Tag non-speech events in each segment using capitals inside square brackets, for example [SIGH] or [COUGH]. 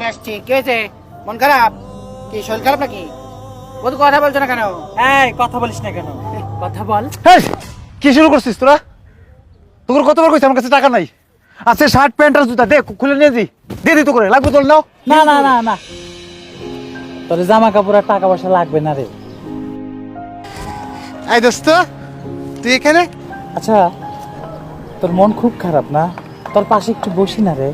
চলে আসছি। কে হয়েছে? মন খারাপ? কি শরীর খারাপ নাকি? বধু কথা বলছো না কেন? এই কথা বলিস না কেন? কথা বল। কি শুরু করছিস তোরা? তোর কতবার কইছি আমার কাছে টাকা নাই? আছে শার্ট প্যান্ট আর জুতা। দে খুলে নিয়ে দি দিয়ে দি তো করে লাগবে তোর? নাও। না না না না। তোর জামা কাপড় আর টাকা পয়সা লাগবে না রে। এই দোস্ত তুই এখানে? আচ্ছা তোর মন খুব খারাপ না? তোর পাশে একটু বসি না রে।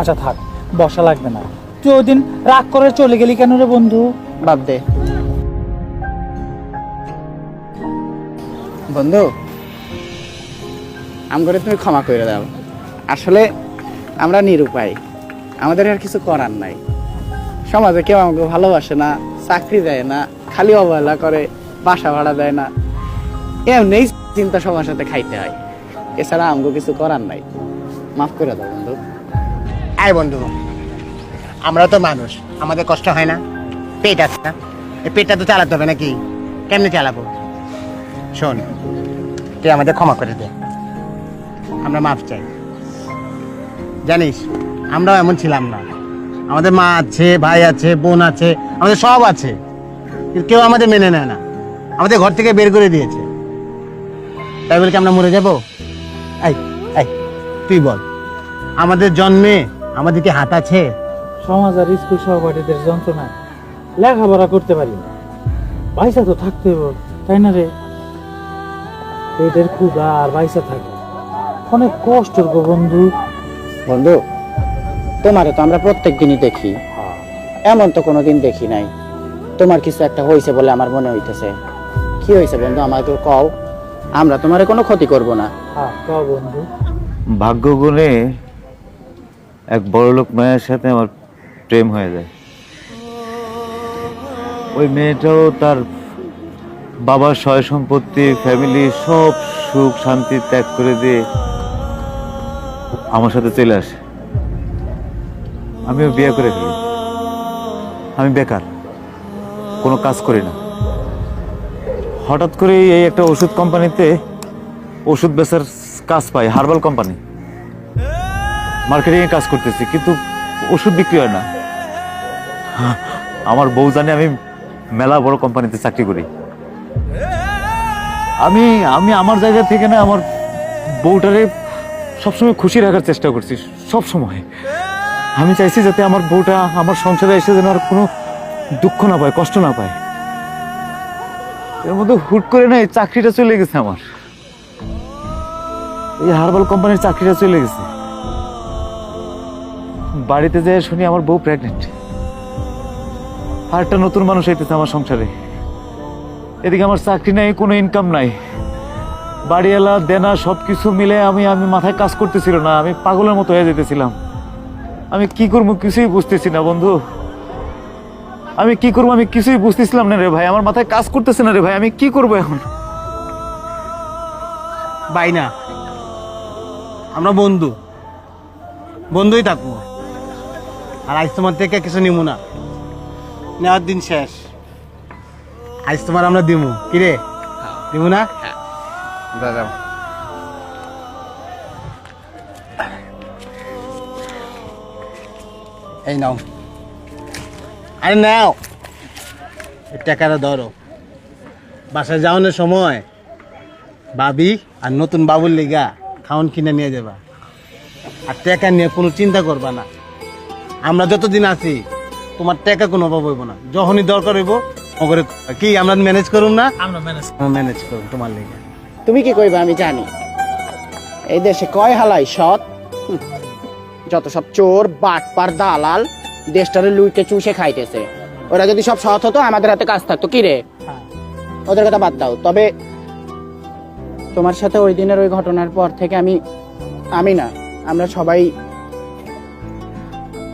আচ্ছা থাক। বসা লাগবে না। তুই ওই দিন রাগ করে চলে গেলি কেন রে বন্ধু? বাদ দে। বন্ধু আম করে তুমি ক্ষমা করে দাও। আসলে আমরা নিরুপায়। আমাদের আর কিছু করার নাই। সমাজে কেউ আমাকে ভালোবাসে না, চাকরি দেয় না, খালি অবহেলা করে, বাসা ভাড়া দেয় না। এমনি চিন্তা সবার সাথে খাইতে হয়। এছাড়া আমাকে কিছু করার নাই। মাফ করে দাও বন্ধু। আয় বন্ধু। আমরা তো মানুষ, আমাদের কষ্ট হয় না। পেট আছে না। এই পেটটা তো চালাতে হবে নাকি? কেমনে চালাবো? শোন, তুই আমাদের ক্ষমা করে দে। আমরা মাফ চাই। জানিস, আমরাও এমন ছিলাম না। আমাদের মা আছে, ভাই আছে, বোন আছে, আমাদের সব আছে। কিন্তু কেউ আমাদের মেনে নেয় না। আমাদের ঘর থেকে বের করে দিয়েছে। তাই বলে কি আমরা মরে যাব? এই এই, তুই বল, আমাদের জন্মে আমাদের কি হাত আছে। সমাজ আর স্কুল সহপাঠীদের যন্ত্রণায় লেখাপড়া করতে পারি না। পয়সা তো থাকতে হবে, তাই না রে? পেটের ক্ষুধা আর পয়সা থাকে। অনেক কষ্ট গো বন্ধু। বন্ধু তোমারে তো আমরা প্রত্যেক দিনই দেখি। এমন তো কোনো দিন দেখি নাই। তোমার কিছু একটা হয়েছে বলে আমার মনে হইতেছে। কি হয়েছে বন্ধু আমাকে কও। আমরা তোমারে কোনো ক্ষতি করব না। হ্যাঁ ক বন্ধু। ভাগ্যগুণে এক বড়লোক মায়ের সাথে আমার প্রেম হয়ে যায়। ওই মেয়েটাও তার বাবার সয় সম্পত্তি ফ্যামিলি সব সুখ শান্তি ত্যাগ করে দিয়ে আমার সাথে চলে আসে। আমিও বিয়ে করে ফেলি। আমি বেকার, কোনো কাজ করি না। হঠাৎ করে এই একটা ওষুধ কোম্পানিতে ওষুধ বেচার কাজ পাই, হার্বাল কোম্পানি। মার্কেটিং এ কাজ করতেছি, কিন্তু ওষুধ বিক্রি হয় না। আমার বউ জানে আমি মেলা বড় কোম্পানিতে চাকরি করি। আমি আমি আমার জায়গা থেকে না আমার বউটারে সবসময় খুশি রাখার চেষ্টা করছি সব সময় আমি চাইছি যাতে আমার বউটা আমার সংসারে এসে যেন আর কোনো দুঃখ না পায়, কষ্ট না পায়। এর মধ্যে হুট করে না এই চাকরিটা চলে গেছে আমার। এই হার্বাল কোম্পানির চাকরিটা চলে গেছে। বাড়িতে যেয়ে শুনি আমার বউ প্রেগনেন্ট আর একটা নতুন মানুষ আইতেছে আমার সংসারে। এদিকে আমার চাকরি নাই, কোনো ইনকাম নাই। বাড়িওয়ালা, দেনা সব কিছু মিলে আমি আমি মাথায় কাজ করতেছিল না, আমি পাগলের মতো হয়ে যেতেছিলাম। আমি কি করব কিছুই বুঝতেছি না বন্ধু। আমি কি করব, আমি কিছুই বুঝতেছিলাম না রে ভাই, আমার মাথায় কাজ করতেছে না রে ভাই, আমি কি করব এখন? বাই না, আমরা বন্ধু। বন্ধুই থাকব। আর আজ তোমার থেকে কিছু নিব না। নেওয়ার দিন শেষ। আজ তোমার আমরা দিমু। কিরে দিব না? দাদা। এই নাও। আরে নাও। টাকাটা ধরো। বাসায় যাওয়ানোর সময় বাবি আর নতুন বাবুর লিগা খাওয়ান কিনে নিয়ে যাবা। আর টাকা নিয়ে কোনো চিন্তা করবা না। আমরা যতদিন আছি তোমার টাকা কোনো অভাব হইব না। যখনই দরকার হইব ওগুলো কি আমরা ম্যানেজ করুম না? আমরা ম্যানেজ ম্যানেজ করুন তোমার লিগা। তুমি কি কইবা আমি জানি। এই দেশে কয় হালাই সৎ? যত সব চোর বাটপার দালাল দেশটারে লুইটে চুষে খাইতেছে। ওরা যদি সব সৎ হতো আমাদের হাতে কাজ থাকতো। কি রে? ওদের কথা বাদ দাও। তবে তোমার সাথে ওই দিনের ওই ঘটনার পর থেকে আমি আমি না আমরা সবাই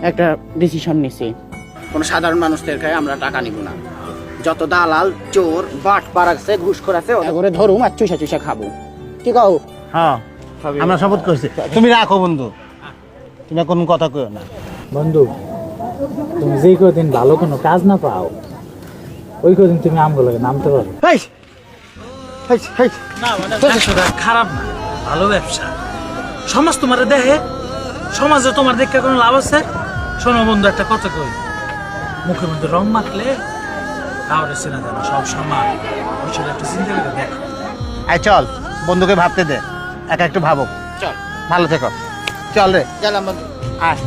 একটা ডিসিশন নিছি। কোনো সাধারণ মানুষদেরকে আমরা টাকা নিব না। যত দালাল চোর বাট পার আছে ঘুষখোর আছে ওরা করে ধরুম আর চুষা চুষা খাব। কি কও? হ্যাঁ আমরা শপথ করছি। তুমি রাখো বন্ধু। তুমি কোনো কথা কইও না। বন্ধু তুমি যেই কদিন ভালো কোনো কাজ না পাও ওই কদিন তুমি আমগুলোকে নামতে পারো। হেই! হেই হেই! না মানে ব্যবসাটা খারাপ না ভালো ব্যবসা। সমাজ তোমার দেখে সমাজে তোমার দেখে কোনো লাভ আছে? শোনো বন্ধু একটা কথা কই। মুখের মধ্যে রং মাখলে কাউরে চেনা যায় না সব সময় ওই ছেলে একটা চিন্তা করে দেখ। আয় চল বন্ধুকে ভাবতে দে একা একটু ভাবুক চল। ভালো থেকো। চল রে। গেলাম বন্ধু। আয়।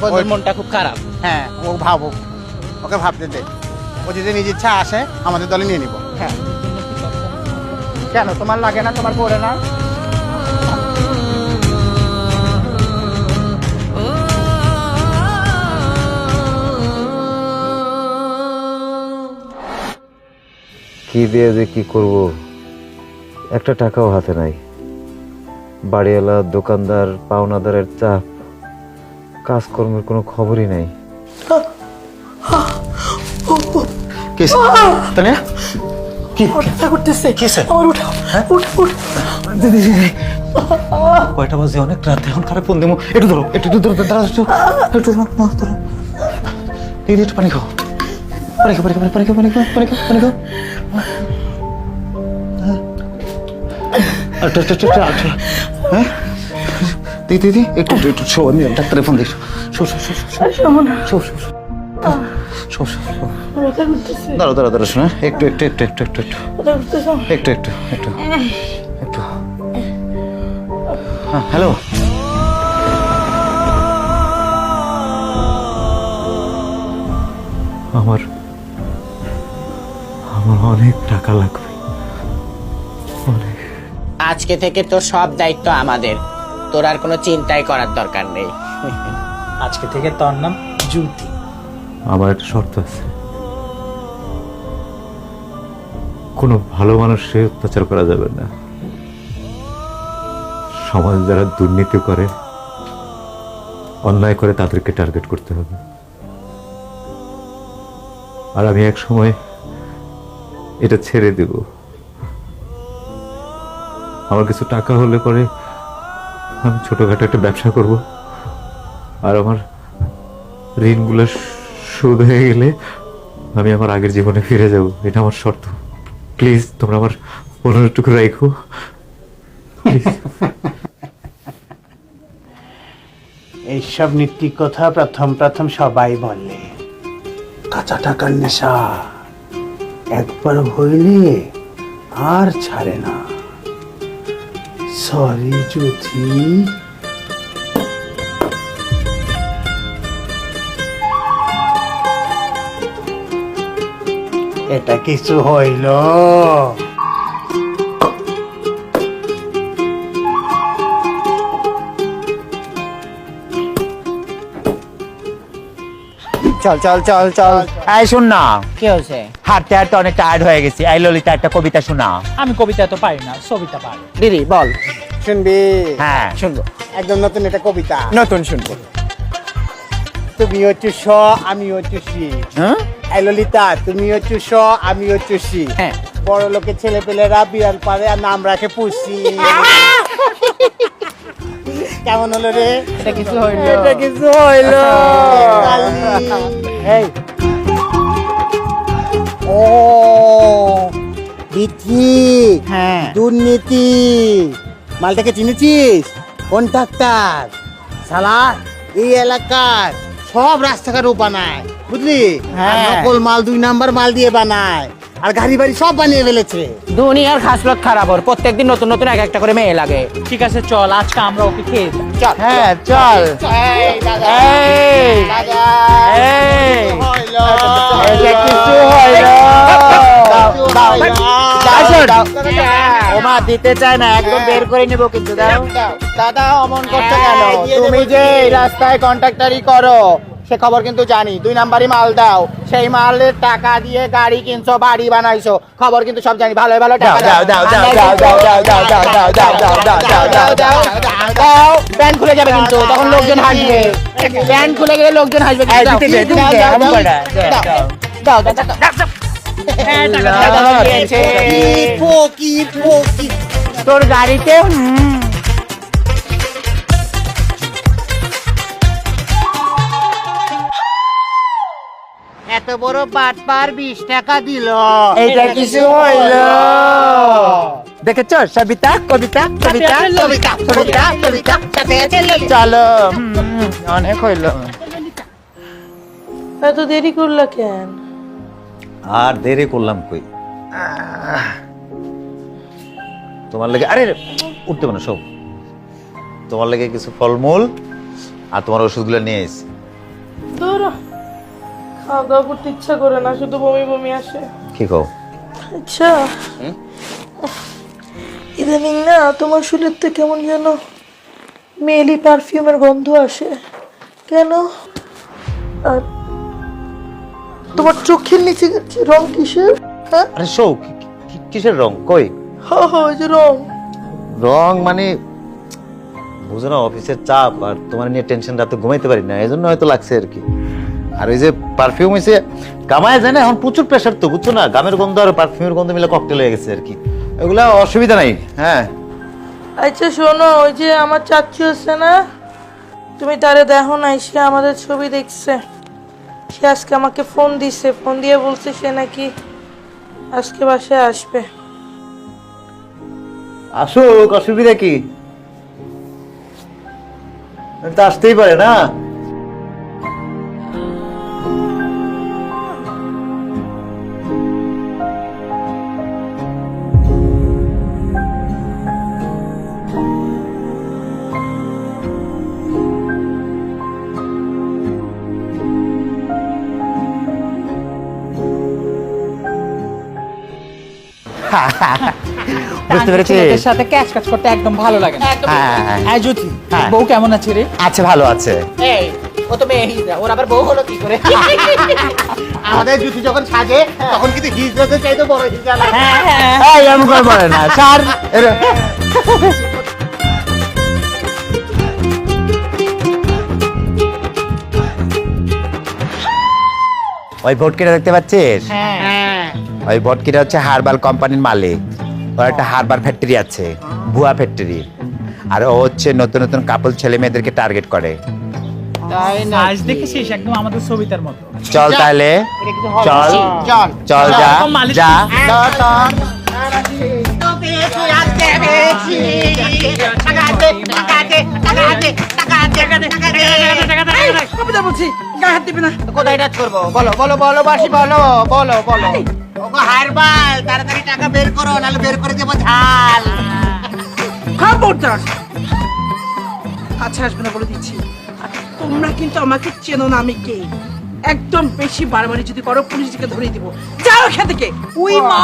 বন্ধুর মনটা খুব খারাপ। হ্যাঁ ও ভাবুক ওকে ভাবতে দে। ও যদি নিজ ইচ্ছা আসে আমাদের দলে নিয়ে নিব। হ্যাঁ। কেন? তোমার লাগে না? তোমার পড়ে না? কি দিয়ে যে কি করব? একটা টাকাও হাতে নাই। বাড়িওয়ালা দোকানদার পাওনাদারের চাপ কাজকর্মের কোনো খবরই নাই। কিস তানিয়া? কি? কিসে কয়টা বাজে? অনেক রাত। এখন খারাপ ফোন দেবো। একটু ধরো একটু একটু ধরো দাঁড়া একটু একটু ধরো না, ধরো। দিদি একটু পানি খাও। খাও পানি খাও পানি খাও পানি খাও পানি খাও আচ্ছা আচ্ছা আচ্ছা আচ্ছা হ্যাঁ? দিদি দিদি একটু একটু, শো আমি ডাক্তারের ফোন দিই শো শো শো শো শো শো শো শো শো শো দাঁড়ো দাঁড়ো দাঁড়ো শোনা। একটু একটু একটু একটু একটু একটু। একটু একটু একটু। একটু। হ্যাঁ হ্যালো। আমার আমার অনেক টাকা লাগবে। অনেক। আজকে থেকে তোর সব দায়িত্ব আমাদের। তোর আর কোনো চিন্তাই করার দরকার নেই। আজকে থেকে তোর নাম জুতি আমার একটা শর্ত আছে। কোনো ভালো মানুষকে অত্যাচার করা যাবে না। সমাজ যারা দুর্নীতি করে অন্যায় করে তাদেরকে টার্গেট করতে হবে। আর আমি এক সময় এটা ছেড়ে দেব। আমার কিছু টাকা হলে পরে আমি ছোটখাটো একটা ব্যবসা করব। আর আমার ঋণগুলো শোধ হয়ে গেলে আমি আমার আগের জীবনে ফিরে যাব। এটা আমার শর্ত। প্লিজ, তোমরা আমার অনুরোধটুকু রাখো। এইসব নীতি কথা প্রথম প্রথম সবাই বলে। কাঁচা টাকার নেশা। একবার হইলে আর ছাড়ে না। সরি জ্যোতি এটা কিছু হইল। চল চল চল চল। এই শুন না। কি হয়েছে? হাঁটতে হাঁটতে অনেক টায়ার্ড হয়ে গেছি। এই ললিতা একটা কবিতা শোনা। আমি কবিতা তো পারি না ছবিটা পারি। দিদি বল। শুনবি? হ্যাঁ। শুনব। একদম নতুন একটা কবিতা। নতুন শুনব। তুমি হচ্ছে স আমি হচ্ছে সি। হ্যাঁ? এই ললিতা তুমি হচ্ছে স আমি হচ্ছে সি। হ্যাঁ। বড় লোকের ছেলে পেলেরা বিয়ান পারে আর নাম রাখে পুষি। কেমন হলো রে? এটা কিছু হইল। এটা কিছু হইল। [LAUGHS] এই। ও বিথি। হ্যাঁ। দুর্নীতি। মালটাকে চিনেছিস? কোন ডাক্তার? সালা এই এলাকার। সব রাস্তাঘাট ও বানায় বুঝলি? হ্যাঁ। নকল মাল দুই নাম্বার মাল দিয়ে বানায় আর গাড়ি বাড়ি সব বানিয়ে ফেলেছে। দুনিয়ার খাসলত খারাপ ওর প্রত্যেকদিন নতুন নতুন এক একটা করে মেয়ে লাগে। ঠিক আছে চল আজকে আমরা ওকে খেয়ে চল। হ্যাঁ চল। এই, দাদা। এই দাদা, এই। কিছু হইল। দাও, আসুন। ও মা দিতে চায় না একদম বের করে নেব কিন্তু দাও দাদা অমন করতে গেল তুমি যে এই রাস্তায় কন্ট্রাক্টারি করো সে খবর কিন্তু জানি দুই নাম্বারই মাল দাও সেই মালের টাকা দিয়ে গাড়ি কিনছো বাড়ি বানাইছো খবর কিন্তু সব জানি ভালো ভালো টাকা দাও দাও দাও দাও দাও দাও দাও দাও দাও দাও দাও দাও দাও দাও দাও দাও প্যান্ট খুলে যাবে কিন্তু তখন লোকজন হাসবে প্যান্ট খুলে গেলে লোকজন হাসবে দাও দাও দাও দাও দাও তোর গাড়িতে এত বড় পাট পার বিশ টাকা দিল। এটা কিছু হইল। দেখেছ? সবিতা কবিতা কবিতা চলো। অনেক হইল। এত দেরি করল কেন? আর দেরি করলাম কই? তোমার লেগে আরে উঠতে পারো সব তোমার লেগে কিছু ফলমূল আর তোমার ওষুধগুলো নিয়ে এসেছি। ধরো। খাওয়া দাওয়া করতে ইচ্ছা করে না শুধু বমি বমি আসে। কি কও? আচ্ছা। ইদানিং না তোমার শরীর তো কেমন যেন মেলি পারফিউমের গন্ধ আসে। কেন? আর তোমার চোখের নিচে রং কিসের? হ্যাঁ? আরে সৌ কি- কি- কিসের রং? কই? হা হা ওই যে রং। রং মানে বুঝো না অফিসের চাপ আর তোমার নিয়ে টেনশন রাতে ঘুমাইতে পারি না এই জন্য হয়তো লাগছে আর কি। আর ওই যে পারফিউম হয়েছে গামায় যায় না এখন প্রচুর প্রেশার তো বুঝছ না? গামের গন্ধ আর পারফিউমের গন্ধ মিলে ককটেল হয়ে গেছে আর কি। এগুলা অসুবিধা নাই হ্যাঁ। আচ্ছা শোনো ওই যে আমার চাচ্চু আছে না তুমি তারে দেখো নাই সে আমাদের ছবি দেখছে। সে আজকে আমাকে ফোন দিছে। ফোন দিয়ে বলছে সে নাকি আজকে বাসায় আসবে। আসুক, অসুবিধা কি? আসতেই পারে না। [LAUGHS] বুঝতে পেরেছি ছেলেদের সাথে ক্যাচ ক্যাচ করতে একদম ভালো লাগে না। হ্যাঁ, হ্যাঁ। এই জ্যোতি হ্যাঁ। বউ কেমন আছে রে? আছে ভালো আছে। এই ও তো মেয়ে হিজড়া। ওর আবার বউ হলো কি করে? [LAUGHS] আমাদের জুতি যখন সাজে তখন কিন্তু হিজড়াতে চাইতে বড় হিজড়া লাগে। হ্যাঁ হ্যাঁ। এই এমন করে বলে না স্যার ওই ভটকিটা দেখতে পাচ্ছিস? হ্যাঁ। ওই ভটকিটা হচ্ছে হারবাল কোম্পানির মালিক। ওর একটা হারবার ফ্যাক্টরি আছে ভুয়া ফ্যাক্টরি আর ও হচ্ছে নতুন নতুন কাপল ছেলে মেয়েদেরকে টার্গেট করে। আজ দেখেছিস? একদম আমাদের ছবিতার মতো। চল তাহলে। চল। চল। চল। যা। মালিক- কবিতা বলছি গায়ে হাত দিবি না। কোথায় টাচ করব? বলো বলো বলো বাসি বলো বলো বলো। হারবাল তাড়াতাড়ি টাকা বের করো নাহলে বের করে দেবো ঝাল। খবরদার আচ্ছা আসবে না বলে দিচ্ছি। তোমরা কিন্তু আমাকে চেনো না আমি কে। একদম বেশি বাড়াবাড়ি যদি করো পুলিশকে ধরে দিব। যাও এখান থেকে। ওই মা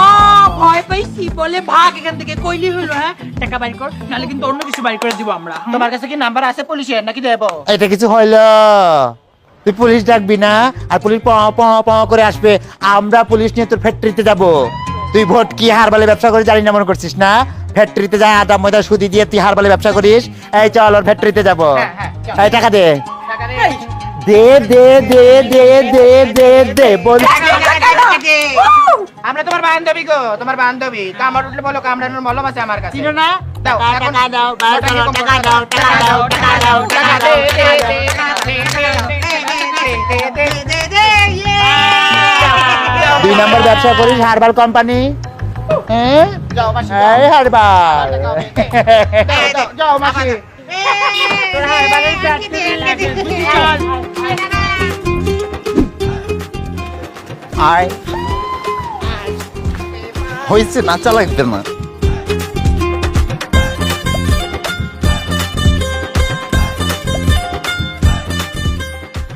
ভয় পাইছি বলে ভাগ এখান থেকে। কইলি হইল হ্যাঁ? টাকা বাইর কর নাহলে কিন্তু অন্য কিছু বাইর করে দিব আমরা। তোমার কাছে কি নাম্বার আছে পুলিশের নাকি দেবো? এটা কিছু হইল। তুই পুলিশ ডাকবি না আর পুলিশ প প প করে আসবে। আমরা পুলিশ নিয়ে তোর ফ্যাক্টরিতে যাব। তুই ভোট কি হার হারবালে ব্যবসা করে জানি না মনে করছিস না? ফ্যাক্টরিতে যা আদা ময়দা সুদি দিয়ে তুই হার হারবালে ব্যবসা করিস এই চল ওর ফ্যাক্টরিতে যাব। এই টাকা দে। দে দে দে দে দে দে দে বল আমরা তোমার বান্ধবী গো তোমার বান্ধবী কামড় উঠলে বলো কামড়ানোর মলম আছে আমার কাছে না দাও টাকা দাও টাকা দাও টাকা দাও টাকা দাও টাকা দাও টাকা দে দে দে দে দে দে দে দুই নম্বর ব্যবসা করিস হারবাল কোম্পানি হ্যাঁ হারবাল যাও, যাও মাসি চাকরি আয়। হয়েছে না চালাইতে না।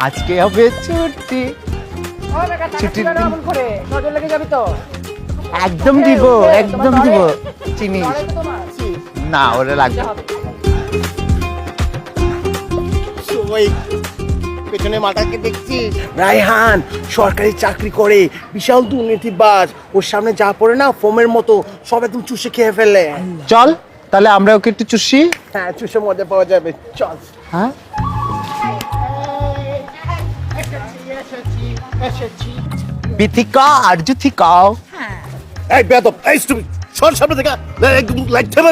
আজকে হবে ছুটি। ছুটির দিন। করে নজর লেগে যাবি তো একদম দিব একদম দিব চিনি না ওরে লাগবে। ওই পেছনে মাটাকে দেখছিস? রায়হান সরকারি চাকরি করে বিশাল দুর্নীতিবাজ। ওর সামনে যা পড়ে না ফোমের মতো সব একদম চুষে খেয়ে ফেলে। চল তাহলে আমরা ওকে একটু চুষি? হ্যাঁ চুষে মজা পাওয়া যাবে। চল। হ্যাঁ? বিথিকা আর জুথিকাও এই বেদব এই stupid! সর সামনে থেকে। লাইট থেমে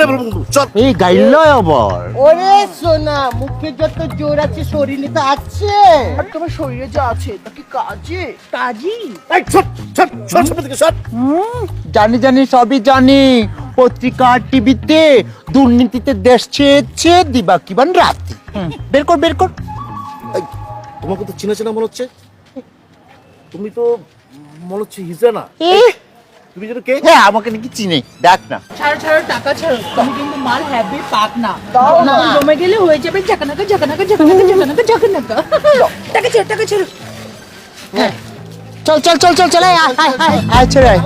চল। এই গাইল আবার। ওরে সোনা মুখে যত জোর আছে শরীরে তো আছে। আর তোমার শরীরে যা আছে তা কি কাজে? কাজই এই সর সর সর সামনে থেকে সর। জানি জানি সবই জানি। পত্রিকা টিভিতে দুর্নীতিতে দেশ ছেয়েছে দিবা কিবান রাতি বের কর বের কর। তোমাকে তো চিনা চেনা মনে হচ্ছে। তুমি তো মনে হচ্ছে হিজড়া না তুমি যেন কে? হ্যাঁ আমাকে নাকি চিনে। দেখ না। ছাড়ো ছাড়ো টাকা ছাড়ো। তুমি কিন্তু মাল হ্যাপি পাক না। জমে গেলে হয়ে যাবে ঝাঁকানাকা ঝাঁকানাকা ঝাঁকানাকা ঝাঁকানাকা ঝাঁকানাকা। টাকা ছাড়ো টাকা ছাড়ো। চল চল চল চল চল আয় আয় আয়, আয় আয় ছেড়ে আয়।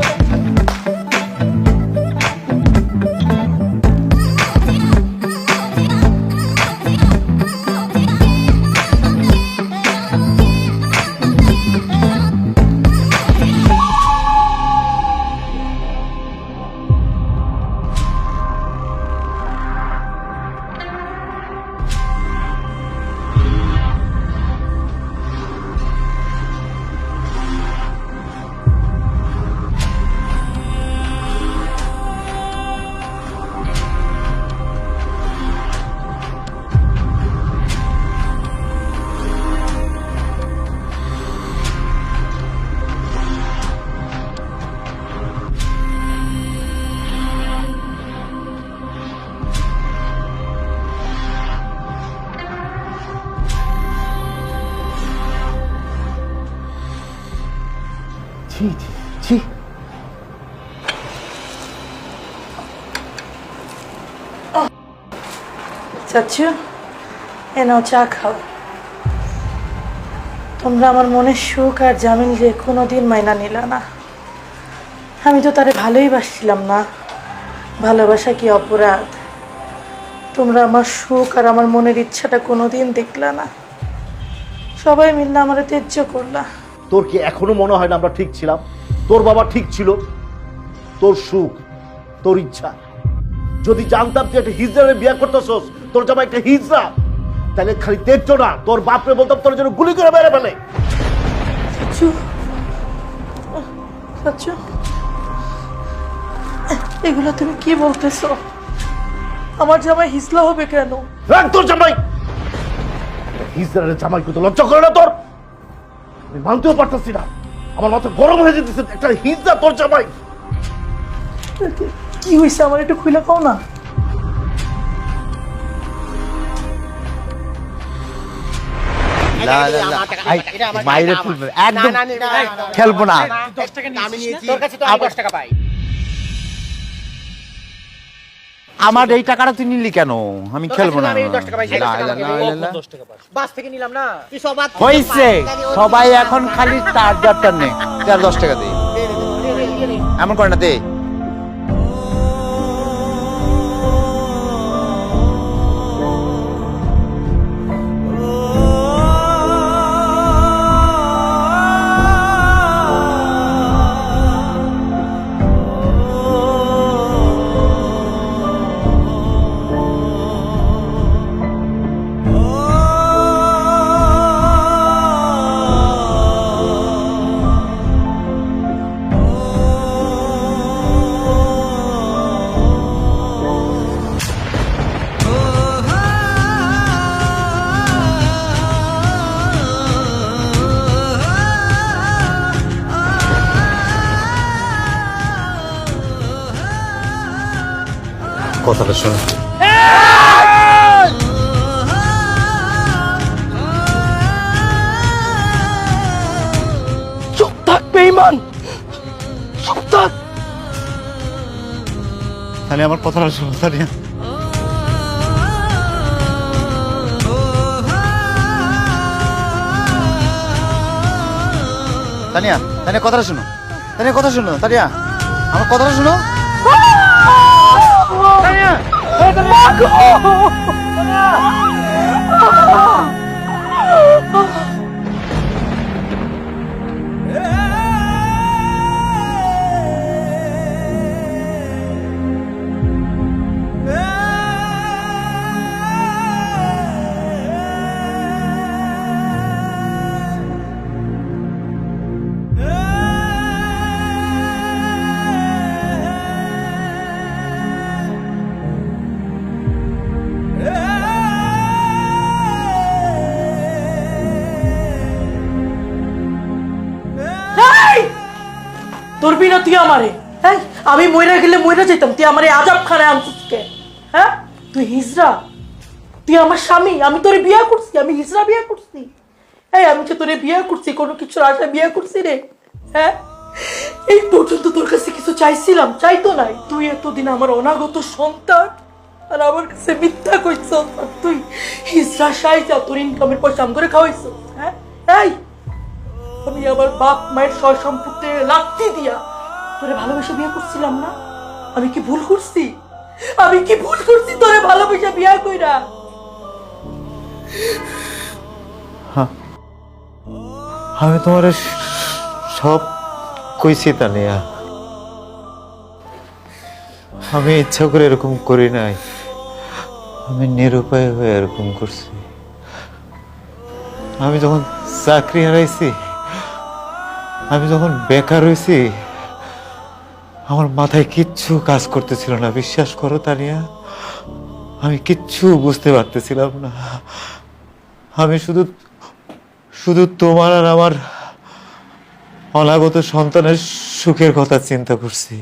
ছি ছি এ নাও চা খাও। যে কোনোদিন মাইনা নিলা না। আমি তো তারে ভালোই না। ভালোবাসা কি অপরাধ? তোমরা আমার সুখ আর আমার মনের ইচ্ছাটা কোনোদিন দেখলা না। সবাই মিললে আমার তেজ্য করলা। তোর কি এখনও মনে হয় না আমরা ঠিক ছিলাম? তোর বাবা ঠিক ছিল। তোর সুখ তোর ইচ্ছা। যদি জানতাম তুই একটা হিজড়ারে বিয়ে করতেছস তোর জামা একটা হিজড়া তাহলে খালি তেজ্য না তোর বাপরে বলতাম তোর জন্য গুলি করে মেরে ফেলে। এগুলো তুমি কি বলতেছো? আমার জামাই হিসলা হবে কেন? রাখ তোর জামাই। হিজড়ারে জামাই কত লজ্জা করে না তোর? আমি মানতেও পারতেছি না। আমার মাথা গরম হয়ে যেতেছে একটা হিজা তোর জামাই কি হয়েছে আমার একটু খুলে কাও না? খেলব না দশ তুলবে দশ টাকা না আমার এই টাকাটা তুই নিলি কেন? আমি খেলব না না, না, না, না। বাস থেকে নিলাম না। তুই সব হয়েছে সবাই এখন খালি চার্জারটা নেই চার দশ টাকা দে। এমন করে না দে। কথাটা শোনো। চুপ থাক বেঈমান। চুপ থাক। তাহলে আমার কথাটা শোনো তানিয়া তানিয়া তানিয়া কথাটা শোনো। তানিয়া কথা শোনো তানিয়া। আমার কথাটা শোনো। 怎么 ধরবি না তুই আমারে। হ্যাঁ? আমি মইরা গেলে মইরা যেতাম তুই আমারে আজাব খানে আনছিস কে? হ্যাঁ? তুই হিজরা তুই আমার স্বামী। আমি তোরে বিয়া করছি। আমি হিজরা বিয়া করছি। এই, আমি যে তোরে বিয়া করছি, কোনো কিছুর আশা বিয়া করছি রে। হ্যাঁ? এই পর্যন্ত তোর কাছে কিছু চাইছিলাম, চাইতো নাই। তুই এতদিন আমার অনাগত সন্তান আর আমার কাছে মিথ্যা কইছ তুই হিজরা সাইজা তোর ইনকামের পয়সা আম করে খাওয়াইছ হ্যাঁ? এই আমি আমার বাপ মায়ের সয় সম্পত্তি লাত্তি দিয়া তোরে ভালোবেসে বিয়ে করছিলাম না? আমি কি ভুল করছি? আমি কি ভুল করছি তোরে ভালোবেসে বিয়ে কইরা? আমি তোমার সব কইছি তানিয়া আমি ইচ্ছা করে এরকম করি নাই। আমি নিরুপায় হয়ে এরকম করছি। আমি যখন চাকরি হারাইছি আমি যখন বেকার হয়েছি, আমার মাথায় কিচ্ছু কাজ করতেছিল না। বিশ্বাস করো তানিয়া, আমি কিচ্ছু বুঝতে পারতেছিলাম না। আমি শুধু শুধু তোমার আর আমার অনাগত সন্তানের সুখের কথা চিন্তা করছি।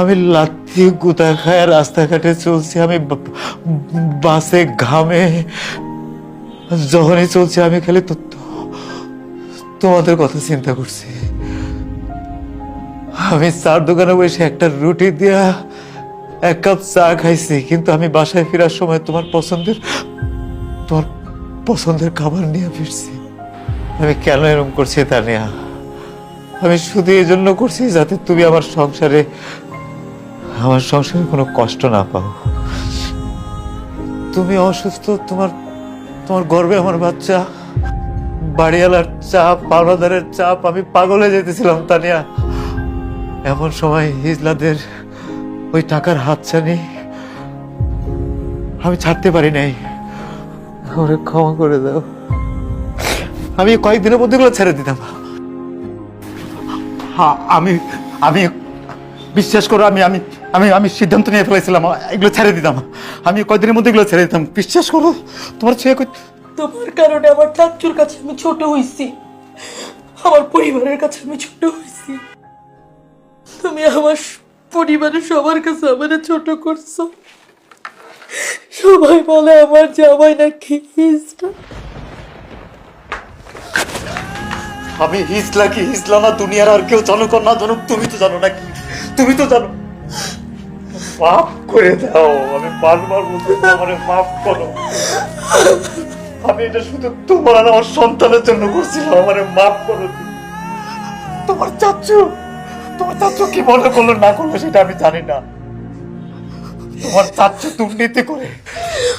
আমি লাথি গুতা খায় রাস্তাঘাটে চলছি, আমি বাসে ঘামে যখনই চলছে, আমি খালি তোমাদের কথা চিন্তা করছি। আমি চার দোকানে বসে একটা রুটি দিয়া এক কাপ চা খাইছি, কিন্তু আমি বাসায় ফেরার সময় তোমার পছন্দের তোমার পছন্দের খাবার নিয়ে ফিরছি। আমি কেন এরকম করছি তা নিয়ে? আমি শুধু এই জন্য করছি যাতে তুমি আমার সংসারে আমার সংসারে কোনো কষ্ট না পাও। তুমি অসুস্থ, তোমার তোমার গর্বে আমার বাচ্চা। বাড়িওয়ালার চাপ পাওনাদারের চাপ, আমি পাগল যেতেছিলাম, তানিয়া। এমন সময় হিজলাদের ওই টাকার হাতছানি আমি ছাড়তে পারি নাই। আমারে ক্ষমা করে দাও। আমি কয়েকদিনের মধ্যে গুলো ছেড়ে দিতাম। আমি আমি বিশ্বাস করো, আমি আমি আমি আমি সিদ্ধান্ত নিয়ে ফেলেছিলাম এগুলো ছেড়ে দিতাম। আমি কয়দিনের মধ্যে এগুলো ছেড়ে দিতাম। বিশ্বাস করো তোমার ছেলে তোমার কারণে আমার চাচুর কাছে আমি ছোট হইছি। আমার পরিবারের কাছে আমি ছোট হইছি। তুমি আমার পরিবারের সবার কাছে আমার ছোট করছ। সবাই বলে আমার জামাই নাকি হিজড়া। আমি হিজলা কি হিজলা না দুনিয়ার আর কেউ জানুক না জানুক তুমি তো জানো নাকি? তুমি তো জানো। মাফ করে দাও, আমি বারবার বলতে আমার মাফ করো। আমি এটা শুধু তোমার আমার সন্তানের জন্য করছিলাম আমার মাফ করো। তোমার চাচ্ছু তোমার চাচ্ছু কি মনে করল, না করল, সেটা আমি জানি না। তোমার চাচ্ছু দুর্নীতি করে,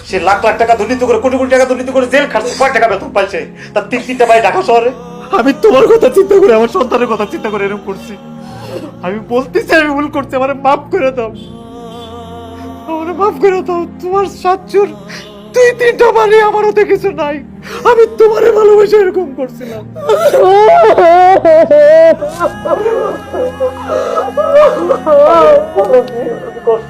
সে লাখ লাখ টাকা দুর্নীতি করে, কোটি কোটি টাকা দুর্নীতি করে জেল খাটছে, কয় টাকা বেতন পাইছে? তার তিন তিনটা বাড়ি ঢাকা শহরে। আমি তোমার কথা চিন্তা করে, আমার সন্তানের কথা চিন্তা করে এরকম করছি। আমি বলতেছি, আমি ভুল করছি, আমার মাফ করে দাও। আমার মাফ করে দাও, তোমার সাতচুর দুই তিনটা বালি আমার ওতে কিছু নাই। আমি তোমারে ভালোবেসে এরকম করছিলাম। কষ্ট।